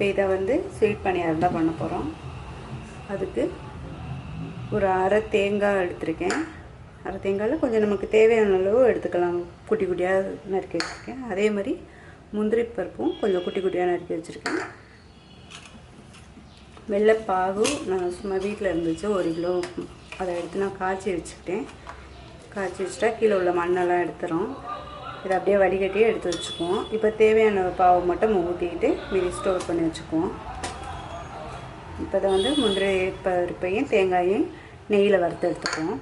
இப்போ இதை வந்து ஸ்வீட் பணியாரம் தான் பண்ண போகிறோம் அதுக்கு ஒரு அரை தேங்காய் எடுத்திருக்கேன். அரை தேங்காயில் கொஞ்சம் நமக்கு தேவையான அளவு எடுத்துக்கலாம். குட்டி குட்டியாக நறுக்கி வச்சுருக்கேன். அதே மாதிரி முந்திரி பருப்பும் கொஞ்சம் குட்டி குட்டியாக நறுக்கி வச்சுருக்கேன். வெள்ளைப்பாகு நான் சும்மா வீட்டில் இருந்துச்சு. ஒரு கிலோ அதை எடுத்து நான் காய்ச்சி வச்சுக்கிட்டேன். காய்ச்சி வச்சுட்டா கீழே உள்ள மண்ணெல்லாம் எடுத்துரும் இதை அப்படியே வடிகட்டி எடுத்து வச்சுக்குவோம். இப்போ தேவையான பாவை மட்டும் ஊற்றிக்கிட்டு மீதி ஸ்டோர் பண்ணி வச்சுக்குவோம். இப்போ இதை வந்து முந்திரி பருப்பையும் தேங்காயும் நெய்யில் வறுத்து எடுத்துக்குவோம்.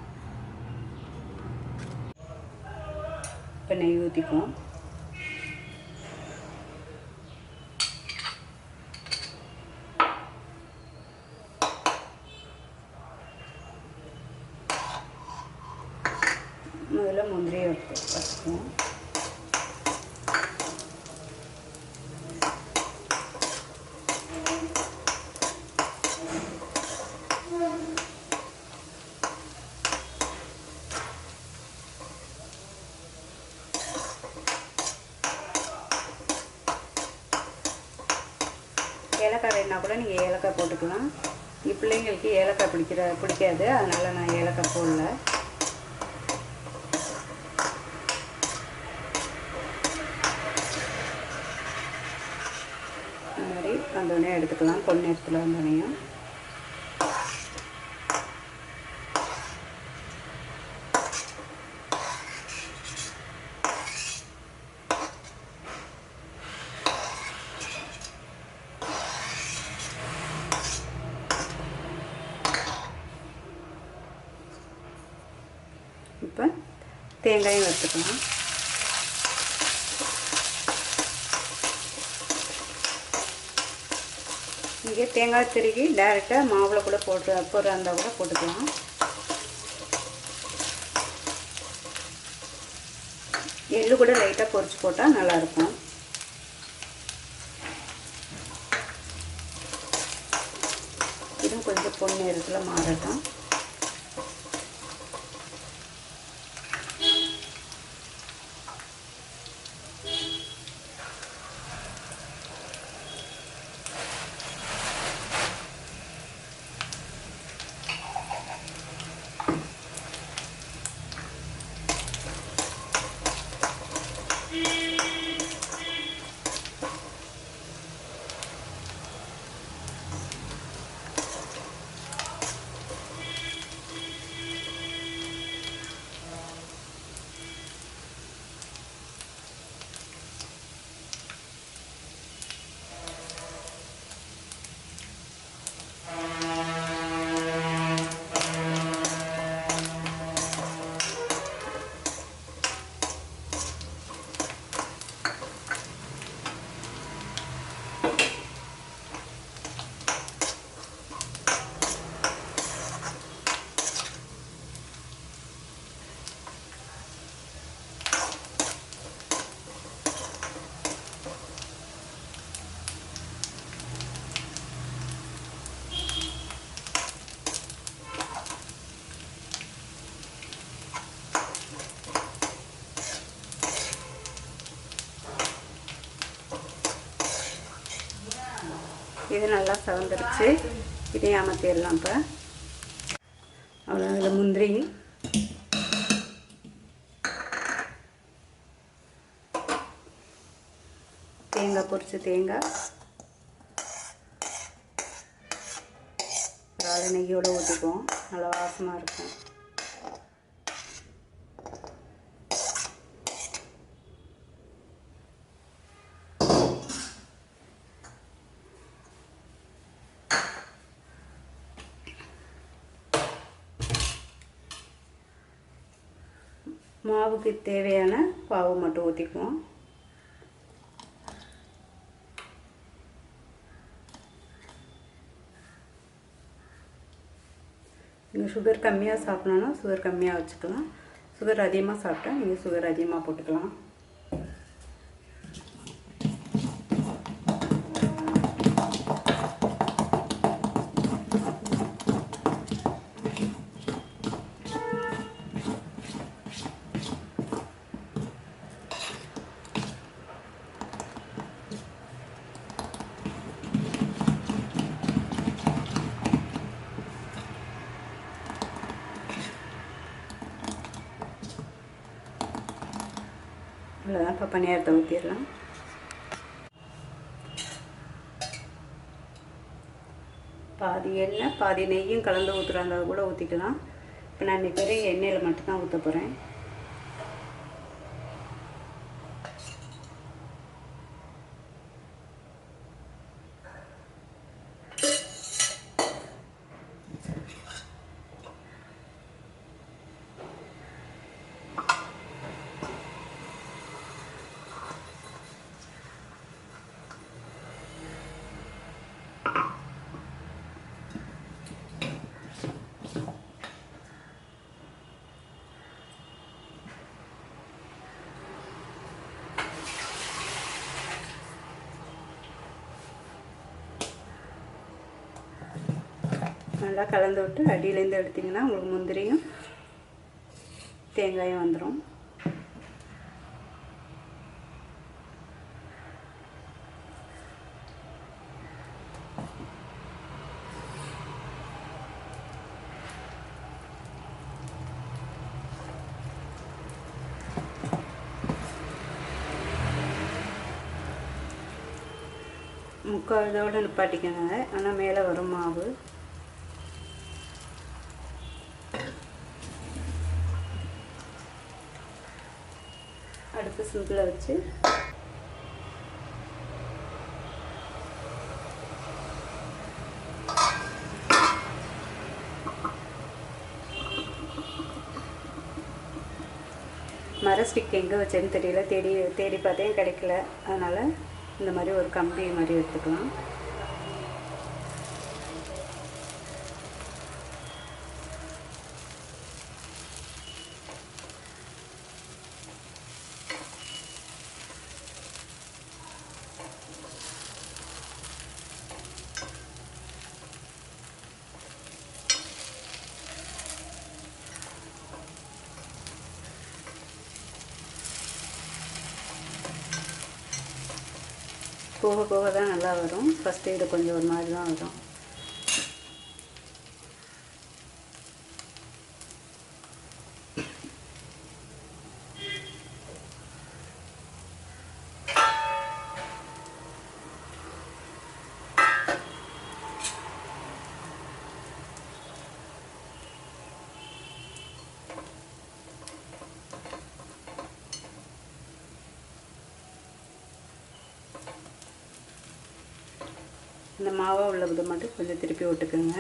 இப்போ நெய் ஊற்றிக்குவோம் முதல்ல முந்திரியை எடுத்து வச்சுக்குவோம் ஏலக்காய் வேணுனா கூட நீங்கள் ஏலக்காய் போட்டுக்கலாம். என் பிள்ளைங்களுக்கு ஏலக்காய் பிடிக்கிற பிடிக்காது. அதனால் நான் ஏலக்காய் போடல. அந்த மாதிரி வந்தோடனே எடுத்துக்கலாம். கொஞ்ச நேரத்தில் வந்தோடனையும். இப்போ தேங்காயும் வறுத்துக்கலாம். இங்கே தேங்காய் திருகி டேரெக்டாக மாவில் கூட போட்டு பொருள் இருந்தால் கூட போட்டுக்கலாம். எள்ளு கூட லைட்டாக பொறிச்சு போட்டால் நல்லாயிருக்கும். இதுவும் கொஞ்சம் பொண்ணு நேரத்தில் மாறட்டும். இது நல்லா சவந்துருச்சு. இதையும் அமர்த்திடலாம் இப்போ. அவ்வளோ அதில் முந்திரி. தேங்காய் பொரிச்ச தேங்காய். நெய்யோடு ஊற்றிக்குவோம். நல்லா வாசமாக இருக்கும். மாவுக்கு தேவையான பாவு மட்டும் ஊற்றிக்குவோம் நீங்கள் சுகர் கம்மியாக சாப்பிட்ணுன்னா சுகர் கம்மியாக வச்சுக்கலாம். சுகர் அதிகமாக சாப்பிட்டா நீங்கள் சுகர் அதிகமாக போட்டுக்கலாம். இப்போ பணியாரத்தை ஊற்றிடலாம் பாதி எண்ணெய் பாதி நெய்யும் கலந்து ஊற்றுறாங்க கூட ஊற்றிக்கலாம் இப்போ நான் இன்றைக்கி வெறும் எண்ணெயில் மட்டும்தான் ஊற்ற போகிறேன் நல்லா கலந்து விட்டு அடியிலேருந்து எடுத்திங்கன்னா உங்களுக்கு முந்திரியும் தேங்காயும் வந்துடும் முக்கால் இதோடு நிப்பாட்டிக்கணுங்க ஆனால் மேலே வரும் மாவு. அடுப்பில் வச்சு மர ஸ்டிக் எங்கே வச்சேன்னு தெரியல. தேடி தேடி பார்த்தேன் கிடைக்கல. அதனால் இந்த மாதிரி ஒரு கம்பி மாதிரி எடுத்துக்கலாம். போக போக தான் நல்லா வரும். ஃபஸ்ட்டு இது கொஞ்சம் ஒரு மாதிரி தான் வரும். இந்த மாவை உள்ளது மட்டும் கொஞ்சம் திருப்பி விட்டுக்குங்க.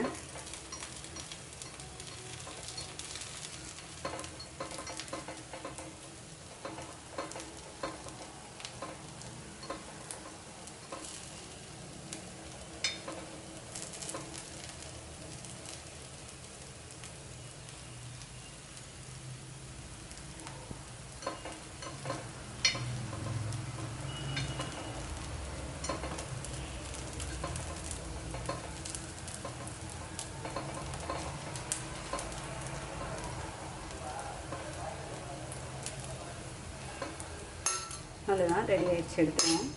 அவ்வளோதான் ரெடி ஆயிடுச்சு எடுத்துருவோம்.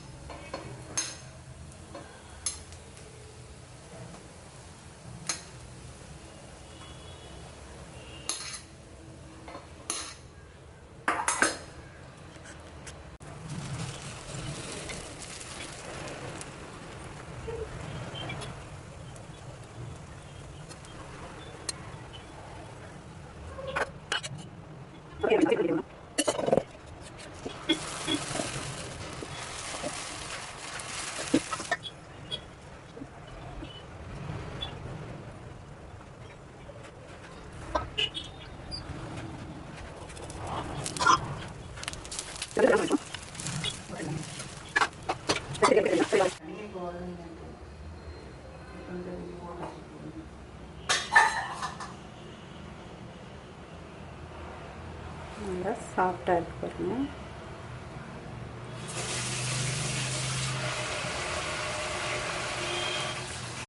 நல்லா சாஃப்டாக இருக்கு பாருங்கள்